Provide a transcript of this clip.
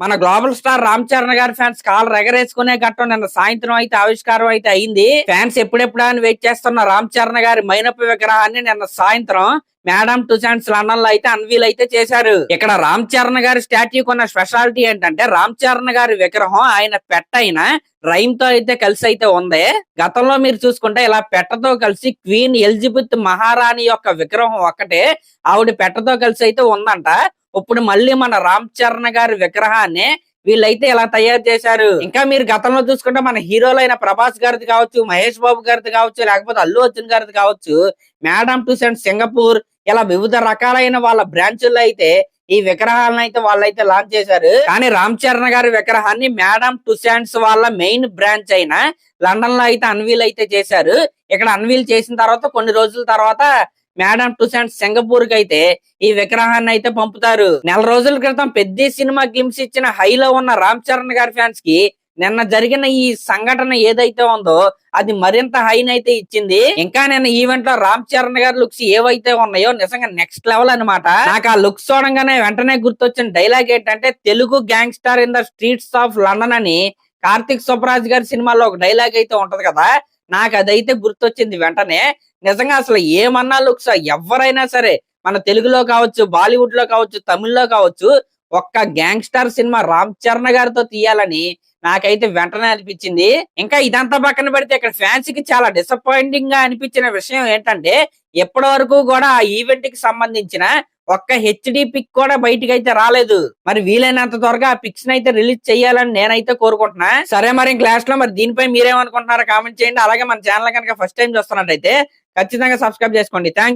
మన global star Ram Charan గారి fans call రెగరేసుకునే ఘట్టం నిన్న సాయంత్రం అయితే ఆవిష్కారం అయితే అయింది. ఫ్యాన్స్ ఎప్పుడెప్పుడా అని వెయిట్ చేస్తున్న రామ్ చరణ్ గారి మైనపు విగ్రహాన్ని నిన్న సాయంత్రం మేడం టూ చాన్స్ లండన్లో అయితే అన్వీల్ అయితే చేశారు. ఇక్కడ రామ్ చరణ్ గారి స్టాట్యూ కొన్న స్పెషాలిటీ ఏంటంటే రామ్ చరణ్ గారి విగ్రహం ఆయన పెట్ట అయిన రైమ్తో అయితే కలిసి అయితే ఉంది. గతంలో మీరు చూసుకుంటే ఇలా పెట్టతో కలిసి క్వీన్ ఎలిజబెత్ మహారాణి యొక్క విగ్రహం ఒక్కటే ఆవిడ పెట్టతో కలిసి అయితే ఉందంట. ఇప్పుడు మళ్ళీ మన రామ్ చరణ్ గారి విగ్రహాన్ని వీళ్ళైతే ఇలా తయారు చేశారు? ఇంకా మీరు గతంలో చూసుకుంటే మన హీరోలైన ప్రభాస్ గారిది కావచ్చు మహేష్ బాబు గారిది కావచ్చు లేకపోతే అల్లు అర్జున్ గారిది కావచ్చు మేడం టు అండ్ సింగపూర్ ఇలా వివిధ రకాలైన వాళ్ళ బ్రాంచుల్లో అయితే ఈ విగ్రహాలను అయితే వాళ్ళైతే లాంచ్ చేశారు. కానీ రామ్ చరణ్ గారి విగ్రహాన్ని మేడం టు వాళ్ళ మెయిన్ బ్రాంచ్ అయిన లండన్లో అయితే అన్వీల్ అయితే చేశారు. ఇక్కడ అన్వీల్ చేసిన తర్వాత కొన్ని రోజుల తర్వాత మేడం టు సింగపూర్కి అయితే ఈ విగ్రహాన్ని అయితే పంపుతారు. నెల రోజుల క్రితం పెద్ద సినిమా గ్లిమ్స్ ఇచ్చిన హైలో ఉన్న రామ్ చరణ్ గారి ఫ్యాన్స్కి నిన్న జరిగిన ఈ సంఘటన ఏదైతే ఉందో అది మరింత హైన్ అయితే ఇచ్చింది. ఇంకా నేను ఈవెంట్లో రామ్ చరణ్ గారి లుక్స్ ఏవైతే ఉన్నాయో నిజంగా నెక్స్ట్ లెవెల్ అన్నమాట. నాకు ఆ లుక్స్ చూడంగానే వెంటనే గుర్తొచ్చిన డైలాగ్ ఏంటంటే Telugu gangster in the streets of London అని కార్తిక్ సుబ్బరాజ్ గారి సినిమాలో ఒక డైలాగ్ అయితే ఉంటది కదా. నాకు అదైతే గుర్తొచ్చింది వెంటనే. నిజంగా అసలు ఏమన్నా లుక్స్ ఎవరైనా సరే మన తెలుగులో కావచ్చు బాలీవుడ్లో కావచ్చు తమిళ్ళో కావచ్చు ఒక్క గ్యాంగ్స్టర్ సినిమా రామ్ చరణ్ గారితో తీయాలని నాకైతే వెంటనే అనిపించింది. ఇంకా ఇదంతా పక్కన పెడితే ఇక్కడ ఫ్యాన్స్కి చాలా డిసప్పాయింటింగ్గా అనిపించిన విషయం ఏంటంటే ఎప్పటి వరకు కూడా ఆ ఈవెంట్కి సంబంధించిన ఒక్క హెచ్డి పిక్ కూడా బయటికి అయితే రాలేదు. మరి వీలైనంత త్వరగా ఆ పిక్స్ అయితే రిలీజ్ చేయాలని నేనైతే కోరుకుంటున్నా. సరే మరి క్లాస్లో మరి దీనిపై మీరేమనుకుంటున్నారో కామెంట్ చేయండి. అలాగే మన ఛానల్ కనుక ఫస్ట్ టైం చూస్తున్నట్టయితే ఖచ్చితంగా సబ్స్క్రైబ్ చేసుకోండి. థ్యాంక్